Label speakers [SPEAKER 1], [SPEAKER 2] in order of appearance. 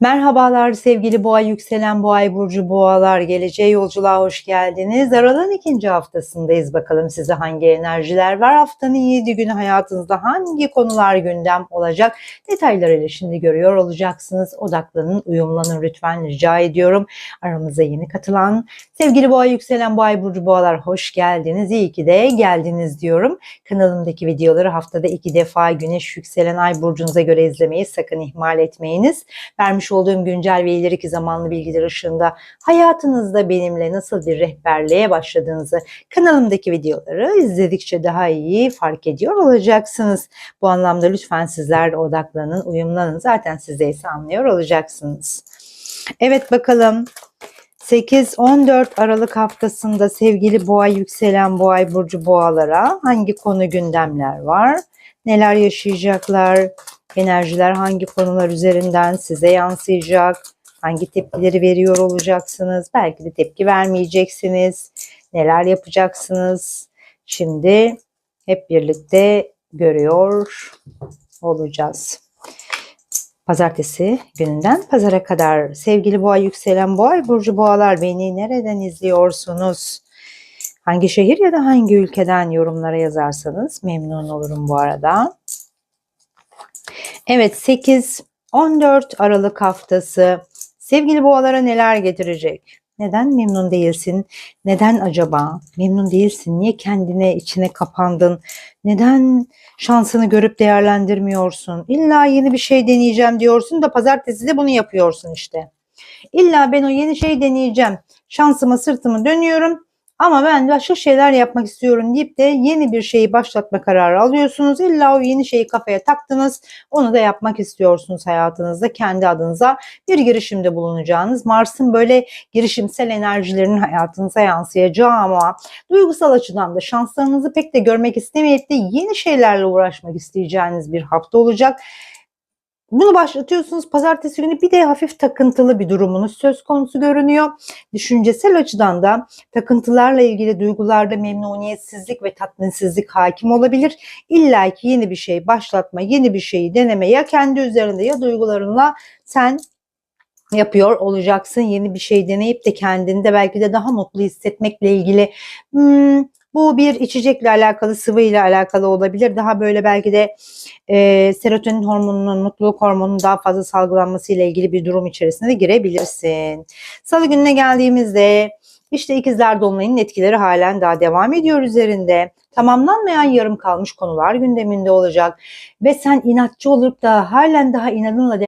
[SPEAKER 1] Merhabalar sevgili boğa yükselen boğay burcu boğalar geleceğe yolculuğa hoş geldiniz. Aralığın ikinci haftasındayız bakalım size hangi enerjiler var. Haftanın 7 günü hayatınızda hangi konular gündem olacak detaylarıyla şimdi görüyor olacaksınız. Odaklanın uyumlanın lütfen rica ediyorum. Aramıza yeni katılan sevgili boğa yükselen boğay burcu boğalar hoş geldiniz. İyi ki de geldiniz diyorum. Kanalımdaki videoları haftada iki defa güneş yükselen ay burcunuza göre izlemeyi sakın ihmal etmeyiniz vermiş olduğum güncel ve ileriki zamanlı bilgiler ışığında hayatınızda benimle nasıl bir rehberliğe başladığınızı kanalımdaki videoları izledikçe daha iyi fark ediyor olacaksınız. Bu anlamda lütfen sizler odaklanın, uyumlanın. Zaten siz de ise anlıyor olacaksınız. Evet bakalım 8-14 Aralık haftasında sevgili boğa yükselen boğay burcu boğalara hangi konu gündemler var? Neler yaşayacaklar? Enerjiler hangi konular üzerinden size yansıyacak? Hangi tepkileri veriyor olacaksınız? Belki de tepki vermeyeceksiniz. Neler yapacaksınız? Şimdi hep birlikte görüyor olacağız. Pazartesi gününden pazara kadar sevgili boğa yükselen boğa burcu boğalar beni nereden izliyorsunuz? Hangi şehir ya da hangi ülkeden yorumlara yazarsanız memnun olurum bu arada. Evet 8 14 Aralık haftası sevgili boğalara neler getirecek? Neden memnun değilsin? Neden acaba? Memnun değilsin. Niye kendine içine kapandın? Neden şansını görüp değerlendirmiyorsun? İlla yeni bir şey deneyeceğim diyorsun da pazartesi de bunu yapıyorsun işte. İlla ben o yeni şey deneyeceğim. Şansıma sırtımı dönüyorum. Ama ben başka şeyler yapmak istiyorum deyip de yeni bir şeyi başlatma kararı alıyorsunuz. İlla o yeni şeyi kafaya taktınız. Onu da yapmak istiyorsunuz hayatınızda. Kendi adınıza bir girişimde bulunacağınız. Mars'ın böyle girişimsel enerjilerinin hayatınıza yansıyacağı ama duygusal açıdan da şanslarınızı pek de görmek istemeyip de yeni şeylerle uğraşmak isteyeceğiniz bir hafta olacak. Bunu başlatıyorsunuz pazartesi günü bir de hafif takıntılı bir durumunuz söz konusu görünüyor. Düşüncesel açıdan da takıntılarla ilgili duygularda memnuniyetsizlik ve tatminsizlik hakim olabilir. İlla ki yeni bir şey başlatma, yeni bir şeyi deneme ya kendi üzerinde ya duygularınla sen yapıyor olacaksın. Yeni bir şey deneyip de kendinde belki de daha mutlu hissetmekle ilgili hmm, bu bir içecekle alakalı, sıvı ile alakalı olabilir. Daha böyle belki de e, serotonin hormonunun, mutluluk hormonunun daha fazla salgılanması ile ilgili bir durum içerisine de girebilirsin. Salı gününe geldiğimizde işte ikizler dolunayının etkileri halen daha devam ediyor üzerinde. Tamamlanmayan yarım kalmış konular gündeminde olacak. Ve sen inatçı olup da halen daha inadınla